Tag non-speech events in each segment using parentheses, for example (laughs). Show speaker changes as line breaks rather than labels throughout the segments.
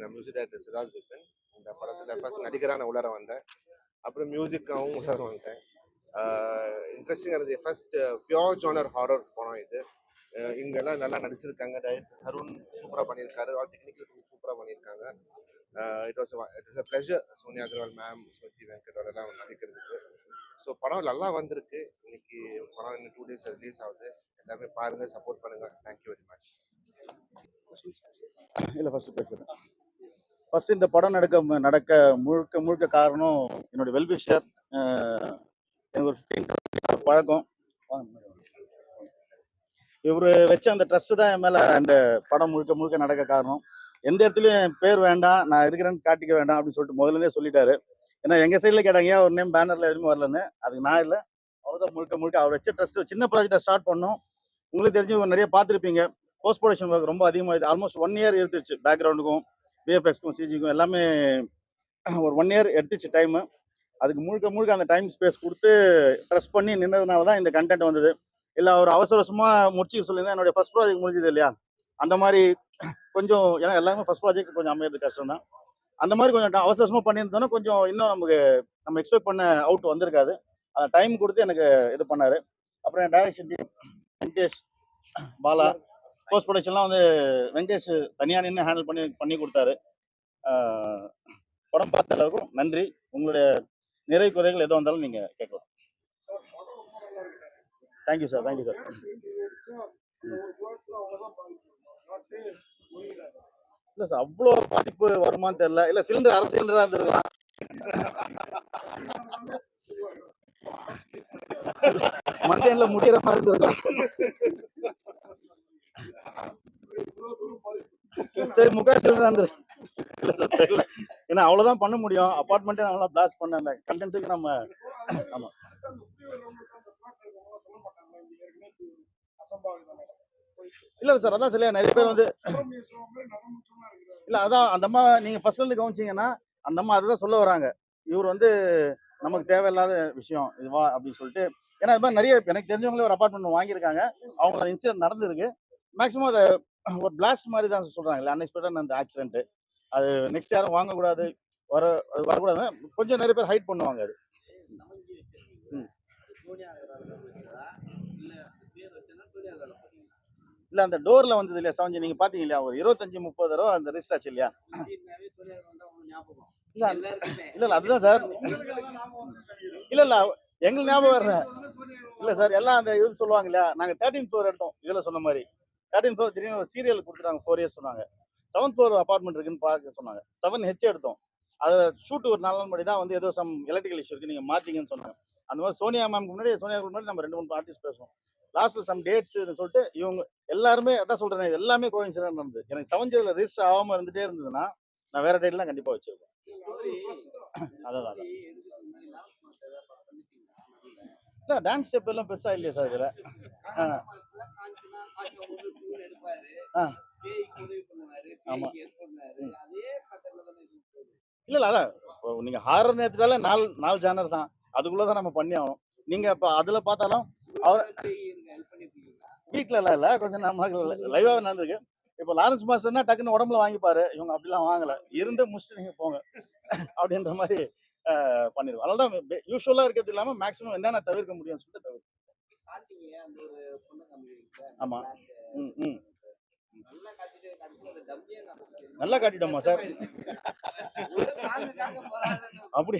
நான் music director Siraj Vipin இந்த படத்தில் ஃபர்ஸ்ட் நடிகராக நான் உள்ளார வந்தேன். அப்புறம் மியூசிக்காகவும் உள்ளார வந்தேன் இன்ட்ரெஸ்டிங்காக இருந்தது. ஃபர்ஸ்ட் பியோர் ஜானர் ஹாரர் படம் இது. இங்கெல்லாம் நல்லா நடிச்சிருக்காங்க. டைரக்டர் அருண் சூப்பராக பண்ணியிருக்காரு. ஆல் டெக்னிக்கல் சூப்பராக பண்ணியிருக்காங்க. It was it was a pleasure Sonia Agarwal ma'am Smruthi Venkat எல்லாம் நடிக்கிறதுக்கு. ஸோ படம் நல்லா வந்திருக்கு. இன்னைக்கு படம் இன்னும் டூ டேஸ் ரிலீஸ் ஆகுது. எல்லாருமே பாருங்க சப்போர்ட் பண்ணுங்கள் தேங்க்யூ வெரி மச்
இல்லை ஃபர்ஸ்ட் பேசுகிறேன் ஃபர்ஸ்ட் இந்த படம் நடக்க நடக்க முழுக்க முழுக்க காரணம் என்னுடைய வெல்விஷர் எனக்கு ஒரு 15 பழக்கம். இவர் வச்ச அந்த ட்ரஸ்ட் தான் என் மேலே அந்த படம் முழுக்க முழுக்க நடக்க காரணம். எந்த இடத்துலையும் என் பேர் வேண்டாம் நான் இருக்கிறேன்னு காட்டிக்க வேண்டாம் அப்படின்னு சொல்லிட்டு முதல்ல சொல்லிட்டாரு. ஏன்னா எங்கள் சைடில் கேட்டாங்க ஏன் ஒரு நேம் பேனரில் எதுவுமே வரலன்னு? அதுக்கு நான் இல்லை. அவர் தான் முழுக்க முழுக்க அவர் வச்ச ட்ரஸ்ட் சின்ன ப்ராஜெக்டை ஸ்டார்ட் பண்ணோம். உங்களுக்கு தெரிஞ்சு நிறைய பார்த்துருப்பீங்க. போஸ்ட் ப்ரொடக்ஷன் ஒர்க் ரொம்ப அதிகமாக ஆல்மோஸ்ட் ஒன் இயர் எடுத்துருச்சு பேக்ரவுண்டுக்கும் விஎஃப்எக்ஸ்க்கும் சிஜிக்கும் எல்லாமே ஒரு ஒன் இயர் எடுத்துச்சு டைமு அதுக்கு முழுக்க முழுக்க அந்த டைம் ஸ்பேஸ் கொடுத்து ட்ரெஸ் பண்ணி நின்றதுனால தான் இந்த கண்டென்ட் வந்தது. இல்லை அவர் அவசர அவசரமாக முடிச்சுக்க சொல்லியிருந்தா என்னுடைய ஃபஸ்ட் ப்ராஜெக்ட் முடிஞ்சது இல்லையா? அந்த மாதிரி கொஞ்சம் ஏன்னா எல்லாமே ஃபஸ்ட் ப்ராஜெக்ட் கொஞ்சம் அமையிறது கஷ்டம் தான். அந்த மாதிரி கொஞ்சம் அவசரமாக பண்ணியிருந்தோன்னா கொஞ்சம் இன்னும் நமக்கு நம்ம எக்ஸ்பெக்ட் பண்ண அவுட் வந்திருக்காது. அந்த டைம் கொடுத்து எனக்கு இது பண்ணார். அப்புறம் என் direction team Venkatesh Bala post ப்ரொடக்ஷன்லாம் வந்து வெங்கடேஷ் தனியாக நின்று ஹேண்டில் பண்ணி பண்ணி கொடுத்தாரு. படம் பார்த்த அளவுக்கும் நன்றி. உங்களுடைய நிறை குறைகள் எது வந்தாலும் நீங்கள் கேட்கலாம். Thank you sir thank you sir இல்லை சார் அவ்வளோ பாதிப்பு வருமான்னு தெரியல. இல்லை சிலிண்டர் அரை சிலிண்டராக இருந்திருக்கலாம் (laughs) மண்டேனில் முடிகிற மாதிரி இருந்திருக்கலாம். (laughs) சரி முகேஷ் சிலிண்டர் இல்லை ஏன்னா அவ்வளோதான் பண்ண முடியும். அப்பார்ட்மெண்ட்டே நல்லா பிளாஸ்ட் பண்ண அந்த கண்டென்ட்டுக்கு நம்ம ஆமாம் இல்லை சார் அதான் சரியா. நிறைய பேர் வந்து இல்லை அதான் அந்த அம்மா நீங்கள் ஃபர்ஸ்ட்ல இருந்து கவனிச்சீங்கன்னா அந்த அம்மா அதுதான் சொல்ல வராங்க. இவர் வந்து நமக்கு தேவையில்லாத விஷயம். இதுவா அப்படின்னு சொல்லிட்டு. ஏன்னா இது மாதிரி நிறைய எனக்கு தெரிஞ்சவங்களே ஒரு அப்பார்ட்மெண்ட் வாங்கியிருக்காங்க. அவங்க அந்த இன்சிடென்ட் நடந்திருக்கு. மேக்ஸிமம் அதை ஒரு பிளாஸ்ட் மாதிரி தான் சொல்கிறாங்க இல்லை அன்எக்ஸ்பெக்டட் அந்த ஆக்சிடென்ட் அது நெக்ஸ்ட் யாரும் வாங்கக்கூடாது வர அது வரக்கூடாது கொஞ்சம் நிறைய பேர் ஹைட் பண்ணுவாங்க அது. இல்லை அந்த டோரில் வந்தது இல்லையா சவஞ்சி நீங்கள் பார்த்தீங்க இல்லையா ஒரு இருபத்தஞ்சி முப்பது தடவை அந்த ரிஸ்ட் ஆச்சு இல்லையா? இல்லை இல்லை இல்லை அதுதான் சார். இல்லை இல்லை எங்களுக்கு ஞாபகம் வரல. இல்லை சார் எல்லாம் அந்த இது சொல்லுவாங்க இல்லையா நாங்கள் தேர்ட்டின் ஃப்ளோர் எடுத்தோம் இதில் சொன்ன மாதிரி. தேர்ட்டீன் ஃப்ளோர் திடீர்னு ஒரு சீரியல் கொடுத்துட்டாங்க ஃபோர் இயர்ஸ் சொன்னாங்க. செவன்த் ஃப்ளோர் அப்பார்ட்மெண்ட் இருக்குன்னு பார்க்க சொன்னாங்க. செவன் ஹெச் எடுத்தோம். அதை ஷூட் ஒரு நாள் முன்னாடி தான் வந்து ஏதோ சம் எலக்ட்ரிக்கல் இஷ்யூ இருக்கு நீங்கள் மாற்றிங்கன்னு சொன்னாங்க. அந்த மாதிரி சோனியா மேம்க்கு முன்னாடி சோனியா முன்னாடி நம்ம ரெண்டு மூணு ஆர்டிஸ்ட் பேசுவோம். லாஸ்ட்ல சம் டேட்ஸ் சொல்லிட்டு இவங்க எல்லாருமே அதான் சொல்றேன் இது எல்லாமே கோயின்சிடன்ட் நடந்தது. எனக்கு செவன்ஜில் ரெஜிஸ்டர் ஆகாம இருந்துட்டே இருந்ததுன்னா நான் வேற டேட்லாம் கண்டிப்பா வச்சிருப்பேன். அதான். இல்லை டான்ஸ் ஸ்டெப் எல்லாம் பெருசா இல்லையா சார் இதில். ஆ. ஆ. ஆமா. இல்ல இல்ல அதான். இப்போ நீங்க ஹாரர் நேரத்துக்கால நாலு நாலு ஜானர் தான். அதுக்குள்ளதான் நம்ம பண்ணி ஆகணும். நீங்க இப்ப அதுல பார்த்தாலும் அவர் வீட்ல இல்லை இல்ல. கொஞ்சம் நம்ம லைவா நடந்திருக்கு. இப்போ லாரன்ஸ் மாஸ்டர்னா டக்குன்னு உடம்புல வாங்கிப்பாரு. இவங்க அப்படிலாம் வாங்கல. இருந்து முடிச்சுட்டு நீங்க போங்க. அப்படின்ற மாதிரி அஹ், பண்ணிருவோம் அதனால தான் யூஸ்வலா இருக்கிறது இல்லாம மேக்ஸிமம் என்னென்ன தவிர்க்க முடியும்னு சொல்லிட்டு தவிர்க்க ஆமா. ம் ம். நல்லா காட்டிட்டோமா சார்? அப்படி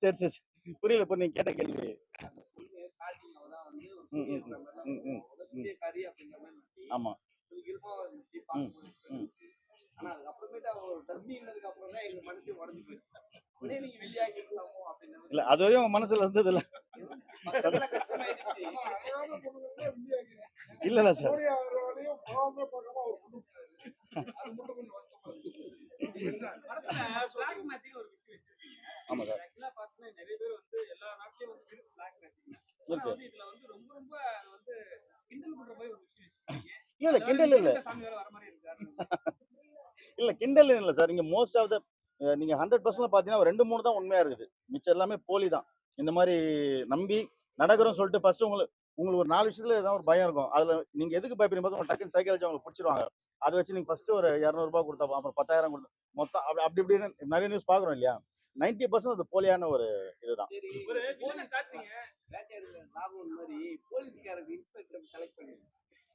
சரி சரி. புரியல இப்போ நீங்க கேட்ட கேள்வி. ஆமா.
ஆனா அதுக்கப்புறமேட்டு அவர் டப்பிங்னதுக்கு அப்புறம் தான் எங்க மனசு உடஞ்சு போச்சு.
இல்ல அது வரையும் உங்க மனசுல இருந்தது இல்ல இல்ல இல்ல சார். ஆமா சார்.
Actually பார்த்தீங்கன்னா நிறைய பேர் வந்து எல்லா நாட்டிலயும் வந்து black magic தான். ஆனா
இருக்கு
வந்து இதுல வந்து ரொம்ப ரொம்ப வந்து கிண்டல் பண்ற மாதிரி ஒரு விஷயம் வச்சிருக்கீங்க.
இல்ல இல்ல கிண்டல் இல்ல.
அதாவது சாமி வேற வர மாதிரி இருக்கு
இல்ல கிண்டல் இல்ல சார். இங்க மோஸ்ட் ஆஃப் த நீங்க ஹண்ட்ரட் பர்சன்ட் பாத்தீங்கன்னா ஒரு ரெண்டு மூணு தான் உண்மையா இருக்குது. மிச்சம் எல்லாமே போலி தான். இந்த மாதிரி நம்பி நடக்கிறோம் சொல்லிட்டு ஃபர்ஸ்ட் உங்களுக்கு உங்களுக்கு ஒரு நாலு விஷயத்துல ஏதாவது ஒரு பயம் இருக்கும். அதுல நீங்க எதுக்கு பயப்படுறீங்க? பார்த்தா டக்குன்னு சைக்காலஜி அவங்களுக்கு பிடிச்சிருவாங்க. அதை வச்சு நீங்கள் ஃபர்ஸ்ட் ஒரு இரநூறுபா கொடுத்தா அப்புறம் பத்தாயிரம் கொடுத்தா மொத்தம் அப்படி அப்படி இப்படின்னு நிறைய நியூஸ் பார்க்குறோம் இல்லையா? நைன்டி பர்சன்ட் அது போலியான ஒரு இதுதான்.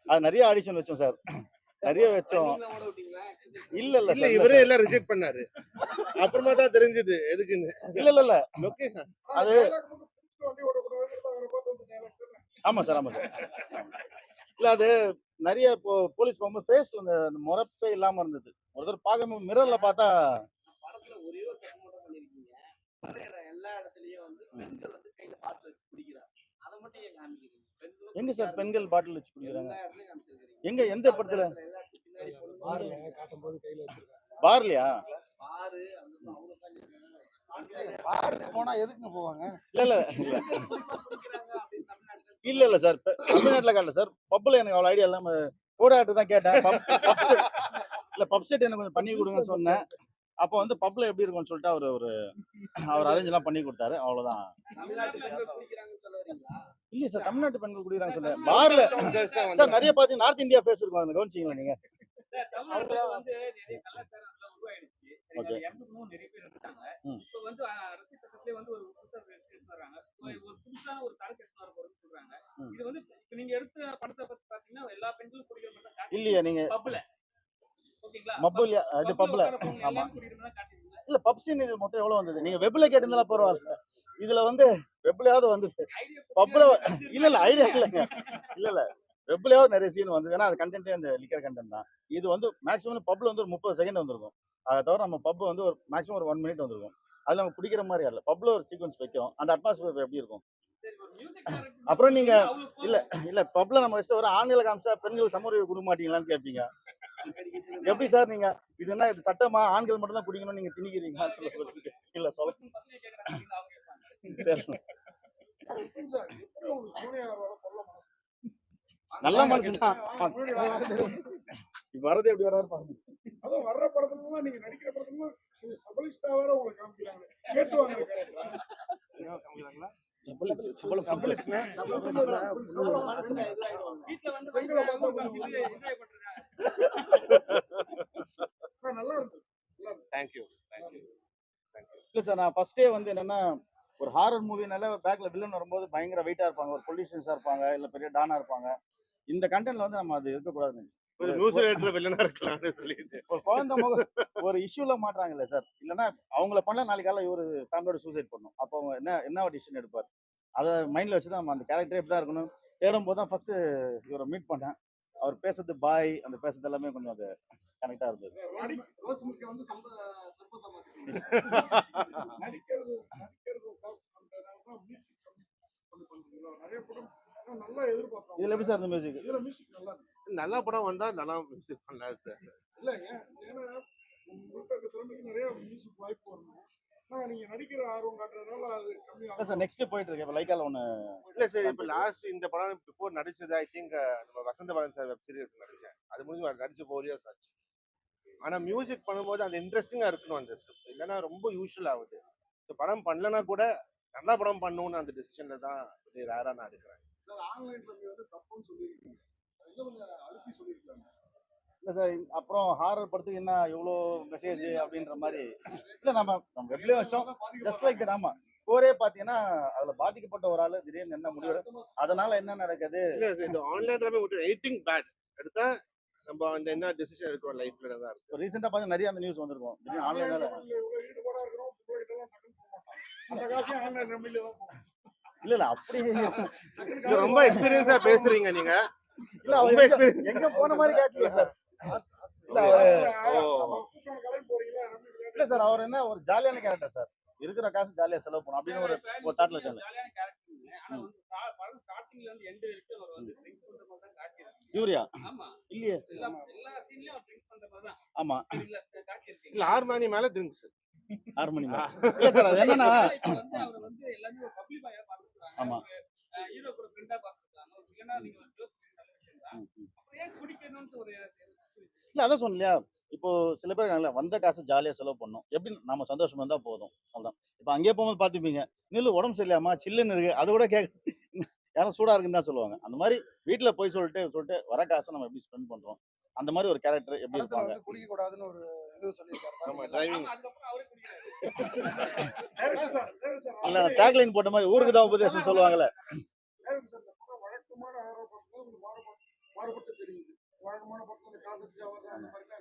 அது நிறைய ஆடிஷன் வச்சோம் சார். (laughs) நிறைய வச்சோம். இல்ல இல்ல
இல்ல
சார்
இவரே எல்லாம் ரிஜெக்ட் பண்ணாரு. அப்புறமா தான் தெரிஞ்சது எதுக்குன்னு.
இல்ல இல்ல இல்ல. அது ஆமா சார் ஆமா சார். இல்ல அது நிறைய இப்போ போலீஸ் போகும்போது ஃபேஸ்ல அந்த அந்த முறப்பே இல்லாம இருந்தது. ஒருத்தர் பார்க்கும்போது மிரர்ல பார்த்தா
படத்துல ஒரே ஒரு தப்பு மட்டும் பண்ணிருக்கீங்க. வரைகிற எல்லா இடத்துலயும் வந்து பெண்கள் வந்து கையில பாட்டில் வச்சு குடிக்கிறாங்க அதை மட்டும் ஏன் காமிக்கிறீங்க? பெண்களும்
எங்க சார் பெண்கள் பாட்டில் வச்சு குடிக்கிறாங்க?
எல்லா இடத்துலயும் காமிச்சிருக்கீங்க
எங்க எந்த படத்துல? பார்லையா
பாருக்கு போனா எதுக்குங்க போவாங்க?
இல்ல இல்ல. இல்ல இல்ல இல்ல சார். தமிழ்நாட்டுல காட்டல சார். பப்ல எனக்கு அவ்வளவு ஐடியா இல்லாம கோடாட்டு தான் கேட்டேன். பப் பப் செட் இல்ல பப் செட் எனக்கு கொஞ்சம் பண்ணி கொடுங்கன்னு சொன்னேன். அப்போ வந்து பப்ல எப்படி இருக்கும்னு சொல்லிட்டு அவர் ஒரு அவர் அரேஞ்ச் எல்லாம் பண்ணி கொடுத்தாரு. அவ்வளவுதான்.
சொல்ல
இல்லையா சார். தமிழ்நாட்டு பெண்கள் குடிக்கிறாங்க சொன்னேன் பார்ல சார் நிறைய பாத்தீங்கன்னா நார்த் இந்தியா ஃபேஸ் இருக்கும். அந்த கவனிச்சிங்களா நீங்க?
நிறைய பேர். இப்ப வந்து அரசியல் சட்டத்திலே வந்து ஒரு புதுசா எடுத்து வர்றாங்க. ஒரு புதுசான ஒரு சரக்கு எடுத்து வர போறோம்னு சொல்றாங்க. இது வந்து நீங்க எடுத்த படத்தை பத்தி பாத்தீங்கன்னா எல்லா பெண்களும் குடிக்கிற.
இல்லையா நீங்க
பப்ல ஓகேங்களா?
மப்பு இல்லையா இது பப்ல ஆமா. இல்ல பப்சின் இது மொத்தம் எவ்வளவு வந்தது? நீங்க வெப்ல கேட்டிருந்தா பரவாயில்ல. இதுல வந்து வெப்லயாவது வந்தது. பப்ல இல்ல இல்ல ஐடியா இல்லைங்க. இல்ல இல்ல. வெப்லயாவது நிறைய சீன் வந்தது. ஏன்னா அது கண்டென்ட்டே அந்த லிக்கர் கண்டென்ட் தான். இது வந்து மேக்ஸிமம் பப்ல வந்து ஒரு முப்பது செகண்ட் வந்திருக்கும். அதை தவிர நம்ம பப் வந்து ஒரு மேக்ஸிமம் ஒரு ஒன் மினிட் வந்திருக்கும். அதுல நம்ம குடிக்கிற மாதிரி இல்ல பப்ல ஒரு சீக்வன்ஸ் வைக்கும் அந்த அட்மாஸ்பியர் எப்படி இருக்கும்? அப்புறம் நீங்க- இல்ல இல்ல பப்ல நம்ம வச்சுட்டு ஒரு ஆண்களை காமிச்சா பெண்கள் சமூக கொடுக்க மாட்டீங்களான்னு கேட்பீங்க எப்படி சார் நீங்க? இது என்ன இது சட்டமா? ஆண்கள் மட்டும் தான் குடிக்கணும் நீங்க திணிக்கிறீங்க சொல்ல. இல்ல சொல்ல
பசங்க கேக்குறாங்க அவங்க கேட்பாங்க
நல்ல மனுஷன். தான் வரது எப்படி வராரு பாருங்க.
அதுவும் வர்ற படத்துலாம் நீங்க நடிக்கிற படத்துலாம் சபலிஸ்டா வேற உங்களை காமிக்கிறாங்க. கேட்டு வாங்குற
மனசுல இதுவாயிடுவாங்க
வீட்டுல வந்து
பெண்களை
வயசானவங்க
பார்த்தா
உட்கார்ந்து
கொஞ்சம்
enjoy பண்றாங்க.
நல்லா இருக்கு.
தேங்க்யூ தேங்க்யூ
இல்ல சார் நான் ஃபர்ஸ்டே வந்து என்னன்னா ஒரு ஹாரர் மூவினால பேக்ல வில்லன் வரும்போது பயங்கர வெயிட்டா இருப்பாங்க. ஒரு பொலிட்டிஷியன்ஸா இருப்பாங்க இல்ல பெரிய டானா இருப்பாங்க. இந்த கண்டென்ட்ல வந்து நம்ம அது இருக்கக்கூடாதுங்க
ஒரு
இஷ்யூல மாட்டுறாங்கல்ல சார் இல்லைன்னா அவங்கள பண்ணல நாளைக்கு காலையில இவரு ஃபேமிலியோட சூசைட் பண்ணும். அப்போ அவங்க என்ன என்ன டிசிஷன் எடுப்பார்? அதை மைண்ட்ல வச்சு தான் நம்ம அந்த கேரக்டர் எப்படி தான் இருக்கணும். தேடும் போது தான் ஃபர்ஸ்ட் இவரை மீட் பண்ணேன். அவர் பேசுறது பாய் அந்த பேசுறது எல்லாமே கொஞ்சம் அது கனெக்டா இருந்தது. (laughs)
நடிக்கிறது நடிக்கிறது நல்லா எதிர்பார்த்தோம்
இதுல எப்படி சார் இந்த மியூசிக்
இதுல மியூசிக் நல்லா இருக்கு.
நல்ல படம் வந்தா நல்லா மியூசிக் பண்ணலாம் சார்.
இல்ல ஏன் ஏன்னா உங்கள்கிட்ட இருக்க திறமைக்கு நிறைய மியூசிக் வாய்ப்பு வரணும். ஆனா நீங்க நடிக்கிற ஆர்வம் அது கம்மியாகும்
சார் நெக்ஸ்ட் போயிட்டு இருக்கு. இப்போ லைக்கால ஒன்று
இல்ல சார் இப்ப லாஸ்ட் இந்த படம் பிஃபோர் நடிச்சது ஐ திங்க் நம்ம Vasantha Balan sir web series நடிச்சேன். அது முடிஞ்சு நடிச்சு ஃபோர் இயர்ஸ் ஆச்சு. ஆனா மியூசிக் பண்ணும்போது அந்த இன்ட்ரெஸ்டிங்கா இருக்கணும் அந்த ஸ்கிரிப்ட் இல்லைன்னா ரொம்ப யூஷுவல் ஆகுது. படம் பண்ணலனா கூட நல்ல படம் பண்ணணும்னு அந்த டிசிஷன்ல தான் கொஞ்சம் ரேரா நான் எடுக்கிறேன்.
ஆன்லைன் பண்ணி வந்து தப்புன்னு சொல்லியிருக்கீங்க. அது இன்னும் கொஞ்சம் அழுத்தி சொல்லியிருக்காங்க
இல்லை சார் அப்புறம் ஹாரர் படத்துக்கு என்ன இவ்வளோ மெசேஜ் அப்படின்ற மாதிரி. இல்லை நம்ம நம்ம வெப்லேயே வச்சோம். ஜஸ்ட் லைக் ஆமா கோரே பார்த்தீங்கன்னா அதில் பாதிக்கப்பட்ட ஒரு ஆள் திடீர்னு என்ன முடிவு அதனால என்ன நடக்குது?
இந்த ஆன்லைன் விட்டு எய்திங் பேட் எடுத்தா நம்ம அந்த என்ன டிசிஷன் எடுக்கிறோம் லைஃப்ல தான் இருக்கு.
இப்போ ரீசெண்டாக பார்த்து நிறைய அந்த நியூஸ் வந்திருக்கும். திடீர்னு ஆன்லைனில்
இருக்கிறோம் அந்த காசையும் ஆன்லைன் நம்பில தான் போகும்
இல்லை இல்லை அப்படி (laughs)
ரொம்ப எக்ஸ்பீரியன்ஸா பேசுறீங்க நீங்க.
இல்லை
ரொம்ப
எங்க-
experience.
எங்க போன மாதிரி கேட்கல சார். இல்ல, சார் அவர் என்ன ஒரு ஜாலியான கேரக்டர் சார். இருக்கிற காசு ஜாலியாக செலவு பண்ணும் அப்படின்னு ஒரு ஒரு thought ல இருக்காங்க.
ஜாலியான கேரக்டர் ஆனா வந்து பா- படம் ஸ்டார்டிங்ல இருந்து எண்ட் வரைக்கும் அவர் வந்து ட்ரிங்க்ஸ் பண்ற மாதிரி தான் காட்டியிருக்காங்க
யூரியா? இல்லையே. ஆமா.
இல்ல
ஆறு மணி மேல ட்ரிங்க்ஸ்
ஆறு மணி மேல. இல்ல சார் அது என்னன்னா ஆமா. இல்ல அதான் சொன்னலையா இப்போ சில பேர் வந்த காசு ஜாலியா செலவு பண்ணணும். எப்படி நம்ம சந்தோஷமா இருந்தா போதும். அவ்வளவுதான். இப்போ அங்கேயே போகும்போது பார்த்துப்பீங்க நில்லு உடம்பு சரியில்லாமா சில்லுன்னு இருக்கு. அது கூட கேட்க யாரும் சூடா இருக்குன்னு தான் சொல்லுவாங்க. அந்த மாதிரி வீட்டில் போய் சொல்லிட்டு சொல்லிட்டு வர காசை நம்ம எப்படி ஸ்பெண்ட் பண்றோம்? அந்த மாதிரி ஒரு கேரக்டர் எப்படி இருப்பாங்க?
குடிக்க கூடாதுன்னு ஒரு இது சொல்லியிருக்காரு. (laughs)
ஆமா டிரைவிங்
அதுக்கப்புறம்
இல்ல டேக்லைன் போட்ட மாதிரி ஊருக்கு தான் உபதேசம் சொல்லுவாங்கல்ல.
வழக்கமான horror படத்துல மாறுபட்டு மாறுபட்டு தெரியுது வழக்கமான படத்துல இந்த காதலிச்சா வர்ற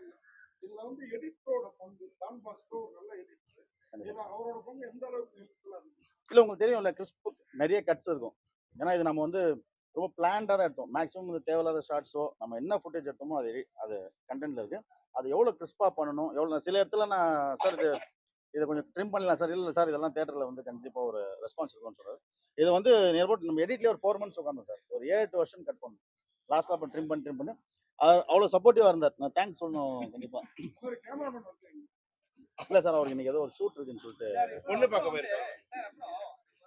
இதுல வந்து எடிட்டரோட பங்கு டான் பாஸ்கோ ஒரு நல்ல எடிட்டர் ஏன்னா அவரோட பங்கு எந்த அளவுக்கு ஹெல்ப்ஃபுல்லா இருக்கு
இல்ல உங்களுக்கு தெரியும்ல கிறிஸ்ப் நிறைய கட்ஸ் இருக்கும். ஏன்னா இது நம்ம வந்து ரொம்ப பிளான்டாக தான் எடுத்தோம். மேக்ஸிமம் இந்த தேவையில்லாத ஷார்ட்ஸோ நம்ம என்ன ஃபுட்டேஜ் எடுத்தோமோ அது அது கண்டென்ட்ல இருக்கு. அது எவ்வளோ கிறிஸ்பாக பண்ணணும்? எவ்வளோ சில இடத்துல நான் சார் இது இதை கொஞ்சம் ட்ரிம் பண்ணலாம் சார் இல்லை சார் இதெல்லாம் தேட்டரில் வந்து கண்டிப்பாக ஒரு ரெஸ்பான்ஸ் இருக்கும்னு சொல்றாரு. இது வந்து நியர்பவுட் நம்ம எடிட்லேயே ஒரு ஃபோர் மந்த்ஸ் உட்காந்தோம் சார் ஒரு ஏழு எட்டு வருஷம் கட் பண்ணோம். லாஸ்ட்டாக அப்போ ட்ரிம் பண்ணி ட்ரிம் பண்ணி. அது அவ்வளோ சப்போர்ட்டிவாக இருந்தார். நான் தேங்க்ஸ் சொல்லணும் கண்டிப்பாக
ஒரு கேமராமேன் இருக்காங்க
இல்லை சார் அவருக்கு இன்னைக்கு ஏதோ ஒரு ஷூட் இருக்குன்னு சொல்லிட்டு.
பொண்ணு பார்க்க போயிருக்கோம்
சார், அப்புறம்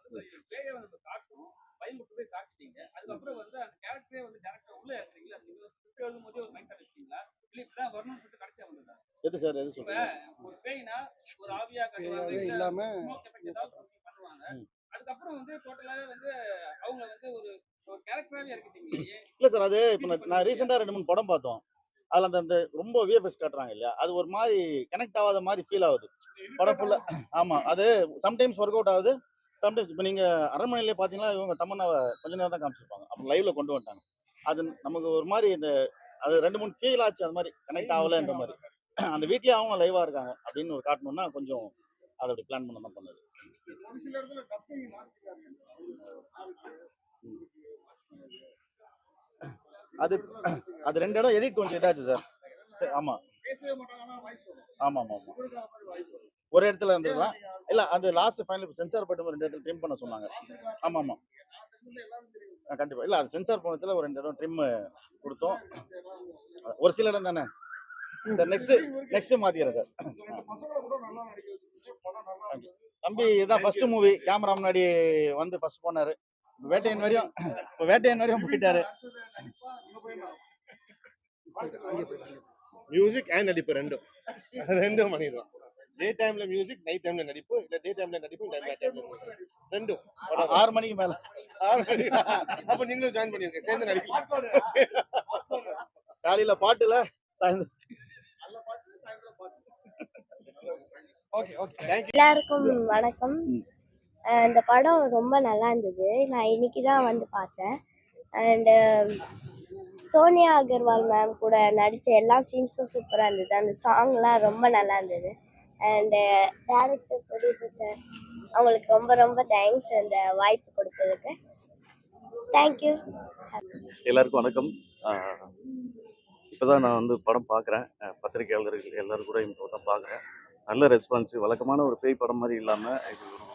வந்து பேயை வந்து காட்டும் பயமுட்டு போய் காட்டிட்டீங்க அதுக்கப்புறம் வந்து அந்த கேரக்டரே வந்து டேரக்டர் உள்ள ஏற்றுறீங்களா நீங்க ஸ்கிரிப்ட் எழுதும் போதே ஒரு மைண்ட் வச்சிட்டீங்களா? இல்லை இப்படிதான் வரணும்னு சொல்லிட்டு கடைசியா வந்ததா?
எது சார் எது சொல்றீங்க?
பேய்னா ஒரு ஆவியா கட்டுவாங்க.
இல்லாம.
அதுக்கப்புறம் வந்து டோட்டலாவே வந்து அவங்க வந்து ஒரு கேரக்டராவே
இல்லை சார் அது இப்போ நான் ரீசெண்டாக ரெண்டு மூணு படம் பார்த்தோம். அதில் அந்த அந்த ரொம்ப விஎஃப்எஸ் காட்டுறாங்க இல்லையா? அது ஒரு மாதிரி கனெக்ட் ஆகாத மாதிரி ஃபீல் ஆகுது. படம் ஃபுல்லாக ஆமாம் அது சம்டைம்ஸ் ஒர்க் அவுட் ஆகுது. சம்டைம்ஸ் இப்போ நீங்கள் அரண்மனையிலே பார்த்தீங்கன்னா இவங்க தமன்னாவை கொஞ்ச நேரம் தான் காமிச்சிருப்பாங்க. அப்புறம் லைவ்ல கொண்டு வந்துட்டாங்க. அது நமக்கு ஒரு மாதிரி இந்த அது ரெண்டு மூணு ஃபீல் ஆச்சு அது மாதிரி கனெக்ட் ஆகலைன்ற மாதிரி. அந்த வீட்லயே அவங்க லைவாக இருக்காங்க. அப்படின்னு ஒரு காட்டணும்னா கொஞ்சம் அதை அப்படி பிளான் பண்ண தான் பண்ணது. அது அது ரெண்டு இடம் எடிட் கொஞ்சம் இதாச்சு சார்
அந்த மாதிரி வாய்ஸ் வரும்.
ஒரு இடத்துல இருந்ததுதான் இல்ல அது லாஸ்ட் ஃபைனல் சென்சார் பட்டும் ரெண்டு இடத்துல ட்ரிம் பண்ண சொன்னாங்க. ஆமா ஆமா. கண்டிப்பா. இல்ல அது சென்சார் போனதுல ஒரு ரெண்டு இடம் ட்ரிம் கொடுத்தோம். ஒரு சில இடம் தானே. சார் நெக்ஸ்ட் நெக்ஸ்ட் மாத்திக்கிறேன் சார். தம்பி இதுதான் ஃபர்ஸ்ட் மூவி கேமரா முன்னாடி வந்து ஃபர்ஸ்ட் போனாரு. இப்ப வேட்டையன் வரையும் இப்போ வேட்டையன் வரையும் போயிட்டாரு.
மியூசிக் அண்ட் நடிப்பு ரெண்டும். ரெண்டும் பண்ணிடலாம் டே டைம்ல மியூசிக் நைட் டைம்ல நடிப்பு. இல்ல டே டைம்ல நடிப்பு நைட் டைம்ல ரெண்டும்.
ஆறு மணிக்கு மேல.
ஆறு மணி. அப்ப நீங்களும் ஜாயின் பண்ணிருங்க. சேர்ந்து நடிக்கலாம்
காலையில பாட்டுல சாயந்தரம்
நல்ல பாட்டு சாயந்தரம் பாட்டு ஓகே ஓகே
எல்லாருக்கும் வணக்கம். அஹ் இந்த படம் ரொம்ப நல்லா இருந்தது. நான் இன்னைக்கு தான் வந்து பார்த்தேன். அண்டு சோனியா அகர்வால் மேம் கூட நடித்த எல்லா சீன்ஸும் சூப்பராக இருந்தது. அந்த சாங்லாம் ரொம்ப நல்லா இருந்தது. அண்டு டேரக்டர் ப்ரொடியூசர் சார் அவங்களுக்கு ரொம்ப ரொம்ப தேங்க்ஸ் இந்த வாய்ப்பு கொடுத்ததுக்கு. தேங்க்யூ
எல்லாருக்கும் வணக்கம். இப்போ தான் நான் வந்து படம் பார்க்குறேன். பத்திரிகையாளர்கள் எல்லாரும் கூட இப்போ தான் பார்க்குறேன். நல்ல ரெஸ்பான்ஸு வழக்கமான ஒரு பேய் படம் மாதிரி இல்லாமல் இது ஒரு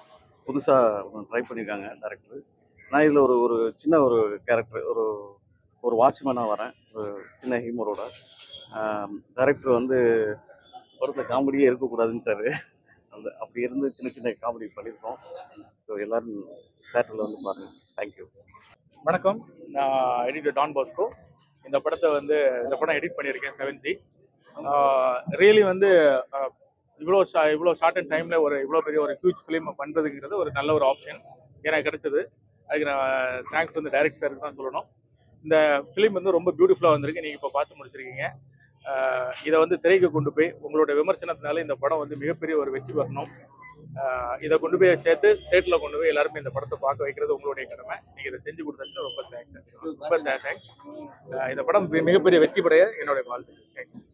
புதுசாக ட்ரை பண்ணியிருக்காங்க டேரக்டர் நான் இதில் ஒரு ஒரு சின்ன ஒரு கேரக்டர் ஒரு ஒரு வாட்ச்மேனாக வரேன். ஒரு சின்ன ஹியூமரோட டேரக்டர் வந்து படத்தில் காமெடியே இருக்கக்கூடாதுன்ட்டாரு. அந்த அப்படி இருந்து சின்ன சின்ன காமெடி பண்ணியிருக்கோம் ஸோ எல்லோரும் தேட்டரில் வந்து பாருங்கள் தேங்க்யூ
வணக்கம். நான் எடிட்டர் டான் பாஸ்கோ இந்த படத்தை வந்து இந்த படம் எடிட் பண்ணியிருக்கேன் செவன் ஜி ரியலி வந்து இவ்வளோ ஷா இவ்வளோ ஷார்ட் அண்ட் டைமில் ஒரு இவ்வளோ பெரிய ஒரு ஹியூஜ் ஃபிலிம் பண்ணுறதுங்கிறது ஒரு நல்ல ஒரு ஆப்ஷன் எனக்கு கிடைச்சது. அதுக்கு நான் தேங்க்ஸ் வந்து டைரக்ட் சாருக்கு தான் சொல்லணும். இந்த ஃபிலிம் வந்து ரொம்ப பியூட்டிஃபுல்லாக வந்திருக்கு. நீங்கள் இப்போ பார்த்து முடிச்சிருக்கீங்க. இதை வந்து திரைக்கு கொண்டு போய் உங்களோட விமர்சனத்தினால இந்த படம் வந்து மிகப்பெரிய ஒரு வெற்றி பெறணும். இதை கொண்டு போய் சேர்த்து தேட்டரில் கொண்டு போய் எல்லாருமே இந்த படத்தை பார்க்க வைக்கிறது உங்களுடைய கடமை. நீங்கள் இதை செஞ்சு கொடுத்தாச்சுன்னா ரொம்ப தேங்க்ஸ் ரொம்ப தேங்க்ஸ் இந்த படம் மிகப்பெரிய வெற்றி படைய என்னுடைய வாழ்த்து தேங்க்ஸ்